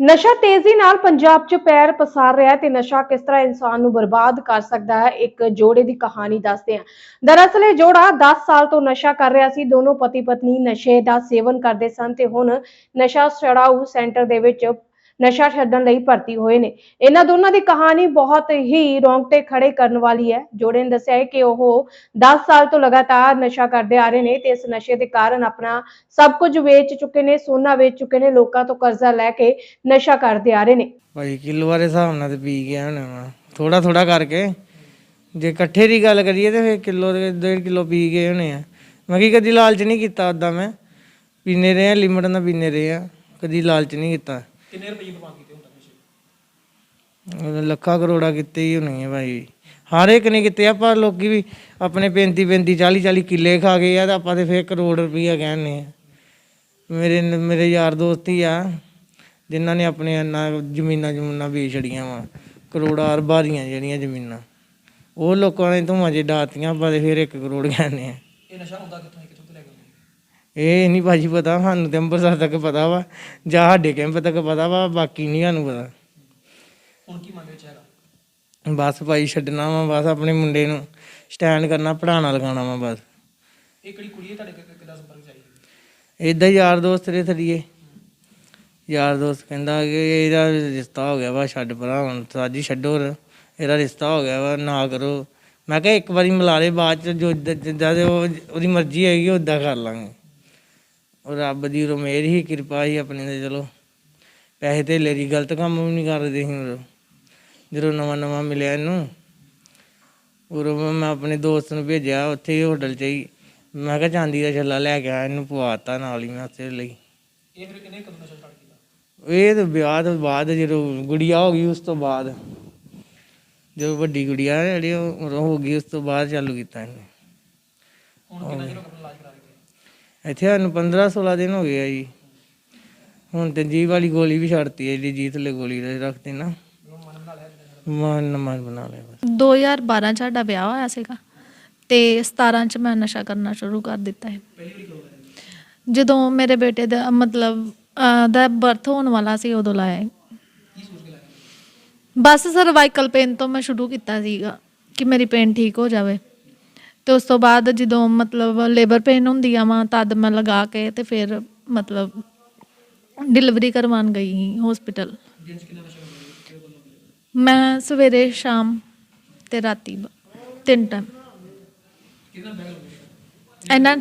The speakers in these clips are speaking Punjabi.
ਨਸ਼ਾ ਤੇਜ਼ੀ ਨਾਲ ਪੰਜਾਬ 'ਚ ਪੈਰ ਪਸਾਰ ਰਿਹਾ ਹੈ ਤੇ ਨਸ਼ਾ ਕਿਸ ਤਰ੍ਹਾਂ ਇਨਸਾਨ ਨੂੰ ਬਰਬਾਦ ਕਰ ਸਕਦਾ ਹੈ, ਇੱਕ ਜੋੜੇ ਦੀ ਕਹਾਣੀ ਦੱਸਦੇ ਹਾਂ। ਦਰਅਸਲ ਇਹ ਜੋੜਾ 10 ਸਾਲ ਤੋਂ ਨਸ਼ਾ ਕਰ ਰਿਹਾ ਸੀ, ਦੋਨੋਂ ਪਤੀ ਪਤਨੀ ਨਸ਼ੇ ਦਾ ਸੇਵਨ ਕਰਦੇ ਸਨ ਤੇ ਹੁਣ ਨਸ਼ਾ ਛੜਾਊ ਸੈਂਟਰ ਦੇ ਵਿੱਚ ਨਸ਼ਾ ਛੱਡਣ ਲਈ ਭਰਤੀ ਹੋਏ ਨੇ। ਇਹਨਾਂ ਦੋਨਾਂ ਦੀ ਕਹਾਣੀ ਬਹੁਤ ਹੀ ਰੌਂਗਟੇ ਖੜੇ ਕਰਨ ਵਾਲੀ ਹੈ। ਜੋੜੇ ਨੇ ਦੱਸਿਆ ਹੈ ਕਿ ਉਹ 10 ਸਾਲ ਤੋਂ ਲਗਾਤਾਰ ਨਸ਼ਾ ਕਰਦੇ ਆ ਰਹੇ ਨੇ ਤੇ ਇਸ ਨਸ਼ੇ ਦੇ ਕਾਰਨ ਆਪਣਾ ਸਭ ਕੁਝ ਵੇਚ ਚੁੱਕੇ ਨੇ, ਸੋਨਾ ਵੇਚ ਚੁੱਕੇ ਨੇ, ਲੋਕਾਂ ਤੋਂ ਕਰਜ਼ਾ ਲੈ ਕੇ ਨਸ਼ਾ ਕਰਦੇ ਆ ਰਹੇ ਨੇ। ਭਾਈ, ਕਿਲੋ ਵਾਲੇ ਹਿਸਾਬ ਨਾਲ ਤੇ ਪੀ ਗਿਆ ਹੋਣਾ ਵਾ। ਥੋੜਾ ਥੋੜਾ ਕਰਕੇ। ਜੇ ਇਕੱਠੇ ਦੀ ਗੱਲ ਕਰੀਏ ਤੇ ਫਿਰ ਕਿਲੋ ਦੇ, ਡੇਢ ਕਿਲੋ ਪੀ ਗਏ ਹੋਣੇ ਆ। ਮੈਂ ਕੀ ਕਦੀ ਲਾਲਚ ਨਹੀਂ ਕੀਤਾ ਉਦਾਂ ਮੈਂ। ਪੀਨੇ ਰਹੇ ਆ, ਲਿਮਟ ਨਾਲ ਪੀਨੇ ਰਹੇ ਆ। ਕਦੀ ਲਾਲਚ ਨਹੀਂ ਕੀਤਾ। ਕਿੰਨੇ ਰੁਪਏ ਬਰਬਾਦ ਕੀਤੇ ਤੱਕ ਨਸ਼ੇ ਲੱਖਾਂ ਕਰੋੜਾ ਕੀਤੇ ਹੀ ਹੋਣੇ ਆ ਭਾਈ। ਹਰ ਇੱਕ ਨੇ ਕੀਤੇ ਆ ਪਰ ਲੋਕੀ ਵੀ ਆਪਣੇ 35 35 40 40 ਕਿੱਲੇ ਖਾ ਗਏ ਆ ਤਾਂ ਆਪਾਂ ਤੇ ਫੇਰ ਕਰੋੜ ਰੁਪਈਆ ਕਹਿੰਨੇ ਆ। ਮੇਰੇ ਮੇਰੇ ਯਾਰ ਦੋਸਤ ਹੀ ਆ ਜਿਨ੍ਹਾਂ ਨੇ ਆਪਣੇ ਇੰਨਾ ਜ਼ਮੀਨਾਂ ਜਮੂਨਾਂ ਵੇਚ ਛੜੀਆਂ ਵਾ ਕਰੋੜਾਂ ਅਰਬਾਂ ਦੀਆਂ ਜਿਹੜੀਆਂ ਜ਼ਮੀਨਾਂ। ਉਹ ਲੋਕਾਂ ਨੇ ਧੂਆਂ ਜੇ ਡਾਤੀਆਂ ਆਪਾਂ ਤੇ ਫੇਰ 1 ਕਰੋੜ ਕਹਿੰਨੇ ਆ। ਇਹ ਨਸ਼ਾ ਹੁੰਦਾ ਕਿੱਥੋਂ ਹੈ ਕਿੱਥੋਂ ਤੋਂ ਲੈ ਕੇ ਆਉਂਦੇ ਇਹ ਨਹੀਂ ਭਾਜੀ ਪਤਾ ਸਾਨੂੰ ਤੇ ਅੰਮ੍ਰਿਤਸਰ ਤੱਕ ਪਤਾ ਵਾ ਜਾਂ ਸਾਡੇ ਕੈਂਪ ਤੱਕ ਪਤਾ ਵਾ ਬਾਕੀ ਨਹੀਂ ਸਾਨੂੰ ਪਤਾ। ਹੁਣ ਕੀ ਮੰਗ ਵਿੱਚ ਹੈਗਾ? ਬਸ ਭਾਈ ਛੱਡਣਾ ਵਾ ਬਸ ਆਪਣੇ ਮੁੰਡੇ ਨੂੰ ਸਟੈਂਡ ਕਰਨਾ ਪੜਾਣਾ ਲਗਾਉਣਾ ਵਾ ਬਸ। ਇਹ ਕਿਹੜੀ ਕੁੜੀ ਹੈ ਤੁਹਾਡੇ ਕਿ- ਕਿੱਦਾਂ ਸੰਪਰਕ ਚ ਆਈ ਇਦਾਂ ਹੀ ਯਾਰ ਦੋਸਤ ਦੇ ਥਰੀਏ ਯਾਰ ਦੋਸਤ ਕਹਿੰਦਾ ਕਿ ਇਹਦਾ ਰਿਸ਼ਤਾ ਹੋ ਗਿਆ ਵਾ ਛੱਡ ਪਰਾਂ ਹੁਣ ਸਾਜੀ ਛੱਡੋ ਰ- ਇਹਦਾ ਰਿਸ਼ਤਾ ਹੋ ਗਿਆ ਵਾ ਨਾ ਕਰੋ। ਮੈਂ ਕਿਹਾ ਇੱਕ ਵਾਰੀ ਮਿਲਾ ਲੈ ਬਾਅਦ ਚ ਜੋ ਜਿੱਦਾਂ- ਜਿੱਦਾਂ ਦੇ ਉਹ ਉਹਦੀ ਮਰਜ਼ੀ ਹੈਗੀ ਉਦਾਂ ਕਰ ਲਾਂਗੇ। ਉਹ ਰੱਬ ਦੀ ਉਰੋਂ ਮੇਰ ਹੀ ਕਿਰਪਾ ਹੀ ਆਪਣੀ ਤੇ ਚਲੋ। ਪੈਸੇ ਤੇ ਦੀ ਗਲਤ ਕੰਮ ਵੀ ਨਹੀਂ ਕਰਦੇ ਸੀ ਉਰੋਂ ਜਦੋਂ ਨਵਾਂ ਨਵਾਂ ਮਿਲਿਆ ਇਹਨੂੰ ਉਰੋਂ ਮੈਂ ਆਪਣੇ ਦੋਸਤ ਨੂੰ ਭੇਜਿਆ ਉੱਥੇ ਹੀ ਹੋਟਲ 'ਚ ਹੀ। ਮੈਂ ਕਿਹਾ ਚਾਂਦੀ ਦਾ ਛੱਲਾ ਲੈ ਕੇ ਆ ਇਹਨੂੰ ਪਵਾਤਾ ਨਾਲ ਹੀ ਮੈਂ ਲਈ। ਇਹ ਫਿਰ ਕਿੰਨੇ ਕਦੋਂ ਨਸ਼ਾ ਸਟਾਰਟ ਕੀਤਾ? ਇਹ ਤਾਂ ਵਿਆਹ ਤੋਂ ਬਾਅਦ ਜਦੋਂ ਗੁੜੀਆ ਹੋ ਗਈ ਉਸ ਤੋਂ ਬਾਅਦ। ਜਦੋਂ ਵੱਡੀ ਗੁੜੀਆ ਜਿਹੜੀ ਉਹ ਉਦੋਂ ਹੋ ਗਈ ਉਸ ਤੋਂ ਬਾਅਦ ਚਾਲੂ ਕੀਤਾ ਇਹਨੇ। ਹੁਣ ਕਿੰਨਾ ਚਿਰ ਆਪਣਾ ਇਲਾਜ ਕਰਾ ਇੱਥੇ ਸਾਨੂੰ 15 16 ਦਿਨ ਹੋ ਗਏ ਆ ਜੀ। ਹੁਣ ਤੇ ਜੀਵ ਵਾਲੀ ਗੋਲੀ ਵੀ ਛੱਡਤੀ ਹੈ ਜਿਹੜੀ ਜੀਤ ਲੈ ਗੋਲੀ ਦੇ ਰੱਖਦੇ ਨਾ। ਮਨ ਮਨ ਬਣਾ ਲਿਆ ਬਸ। 2012 ਚ ਸਾਡਾ ਵਿਆਹ ਹੋਇਆ ਸੀਗਾ ਤੇ 17 ਚ ਮੈਂ ਨਸ਼ਾ ਕਰਨਾ ਸ਼ੁਰੂ ਕਰ ਦਿੱਤਾ ਹੈ ਜਦੋਂ ਮੇਰੇ ਬੇਟੇ ਦਾ ਮਤਲਬ ਦਾ ਬਰਥ ਹੋਣ ਵਾਲਾ ਸੀ ਉਦੋਂ ਲਾਇਆ ਲਾਇਆ ਬਸ ਸਰਵਾਈਕਲ ਪੇਨ ਤੋਂ ਮੈਂ ਸ਼ੁਰੂ ਕੀਤਾ ਸੀਗਾ ਕਿ ਮੇਰੀ ਪੇਨ ਠੀਕ ਹੋ ਜਾਵੇ। ਤੇ ਉਸ ਤੋਂ ਬਾਅਦ ਜਦੋਂ ਮਤਲਬ ਲੇਬਰ ਪੇਨ ਹੁੰਦੀ ਆ ਵਾ, ਤਦ ਮੈਂ ਲਗਾ ਕੇ ਤੇ ਫਿਰ ਮਤਲਬ ਡਿਲੀਵਰੀ ਕਰਵਾਉਣ ਗਈ ਹਸਪੀਟਲ ਮੈਂ ਸਵੇਰੇ ਸ਼ਾਮ ਤੇ ਰਾਤੀ ਬ- ਤਿੰਨ ਟਾਈਮ ਇਹਨਾਂ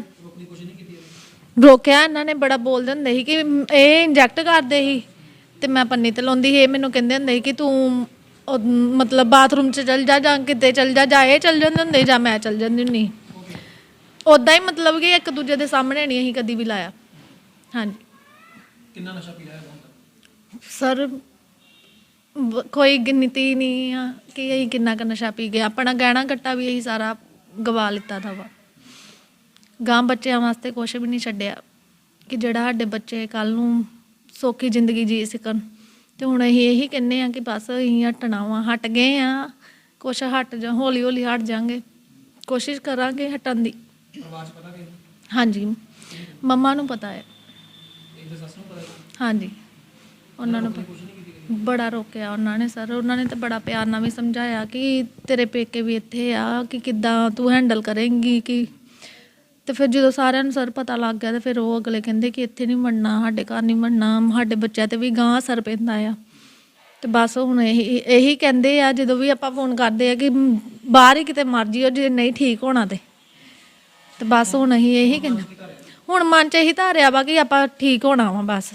ਰੋਕਿਆ ਇਹਨਾਂ ਨੇ, ਬੜਾ ਬੋਲਦੇ ਹੁੰਦੇ ਸੀ ਕਿ ਇਹ ਇੰਜੈਕਟ ਕਰਦੇ ਸੀ ਤੇ ਮੈਂ ਪੰਨੀ ਤੇ ਲਾਉਂਦੀ ਸੀ। ਇਹ ਮੈਨੂੰ ਕਹਿੰਦੇ ਹੁੰਦੇ ਸੀ ਕਿ ਤੂੰ ਉਹ ਮਤਲਬ ਬਾਥਰੂਮ 'ਚ ਚਲ ਜਾ ਜਾਂ ਕਿਤੇ ਚਲ ਜਾ ਜਾਂ ਇਹ ਚਲ ਜਾਂਦੇ ਹੁੰਦੇ ਜਾਂ ਮੈਂ ਚਲ ਜਾਂਦੀ ਹੁੰਦੀ। ਉਦਾਂ ਹੀ ਮਤਲਬ ਕਿ ਇੱਕ ਦੂਜੇ ਦੇ ਸਾਹਮਣੇ ਨਹੀਂ ਅਸੀਂ ਕਦੀ ਵੀ ਲਾਇਆ। ਹਾਂਜੀ। ਕਿੰਨਾ ਨਸ਼ਾ ਪੀ ਲਿਆ ਸਰ ਕੋਈ ਗਿਣਤੀ ਨਹੀਂ ਆ ਕਿ ਅਸੀਂ ਕਿੰਨਾ ਕੁ ਨਸ਼ਾ ਪੀ ਗਏ। ਆਪਣਾ ਗਹਿਣਾ ਗੱਟਾ ਵੀ ਅਸੀਂ ਸਾਰਾ ਗਵਾ ਲਿੱਤਾ ਦਾ ਵਾ। ਗਾਂ ਬੱਚਿਆਂ ਵਾਸਤੇ ਕੁਝ ਵੀ ਨਹੀਂ ਛੱਡਿਆ ਕਿ ਜਿਹੜਾ ਸਾਡੇ ਬੱਚੇ ਕੱਲ ਨੂੰ ਸੌਖੀ ਜ਼ਿੰਦਗੀ ਜੀ ਸਕਣ। ਤੇ ਹੁਣ ਅਸੀਂ ਇਹੀ ਕਹਿੰਨੇ ਆ ਕਿ ਬਸ ਅਸੀਂ ਹਟਣਾ ਵਾ ਹਟ ਗਏ ਆ ਕੁਛ ਹਟ ਜਾ ਹੌਲੀ ਹੌਲੀ ਹਟ ਜਾਾਂਗੇ। ਕੋਸ਼ਿਸ਼ ਕਰਾਂਗੇ ਹਟਣ ਦੀ। ਪਤਾ ਹਾਂਜੀ। ਮੰਮਾ ਨੂੰ ਪਤਾ ਹੈ। ਇਹਦੇ ਸੱਸ ਨੂੰ ਪਤਾ ਹੈ? ਹਾਂਜੀ। ਉਹਨਾਂ ਨੂੰ? ਬੜਾ ਰੋਕਿਆ ਉਹਨਾਂ ਨੇ ਸਰ। ਉਹਨਾਂ ਨੇ ਤਾਂ ਬੜਾ ਪਿਆਰ ਨਾਲ ਵੀ ਸਮਝਾਇਆ ਕਿ ਤੇਰੇ ਪੇਕੇ ਵੀ ਇੱਥੇ ਆ ਕਿ ਕਿੱਦਾਂ ਤੂੰ ਹੈਂਡਲ ਕਰੇਂਗੀ ਕਿ ਤੇ ਫਿਰ ਜਦੋਂ ਸਾਰਿਆਂ ਨੂੰ ਸਰ ਪਤਾ ਲੱਗ ਗਿਆ ਤੇ ਫਿਰ ਉਹ ਅਗਲੇ ਕਹਿੰਦੇ ਕਿ ਇੱਥੇ ਨਹੀਂ ਮੰਨਣਾ ਸਾਡੇ ਘਰ ਨਹੀਂ ਮੰਨਣਾ ਸਾਡੇ ਬੱਚਿਆਂ ਤੇ ਵੀ ਗਾਂ ਅਸਰ ਪੈਂਦਾ ਆ। ਤੇ ਬਸ ਹੁਣ ਇਹੀ ਇਹੀ ਕਹਿੰਦੇ ਆ, ਜਦੋਂ ਵੀ ਆਪਾਂ ਫੋਨ ਕਰਦੇ ਆ ਕਿ ਬਾਹਰ ਹੀ ਕਿਤੇ ਮਰਜ਼ੀ ਜਿਓ, ਜੇ ਨਹੀਂ ਠੀਕ ਹੋਣਾ ਤੇ। ਤੇ ਬਸ ਹੁਣ ਅਸੀਂ ਇਹੀ ਕਹਿੰਦੇ ਹੁਣ ਮਨ ਚ ਇਹੀ ਧਾਰਿਆ ਵਾ ਕਿ ਆਪਾਂ ਠੀਕ ਹੋਣਾ ਵਾ ਬਸ।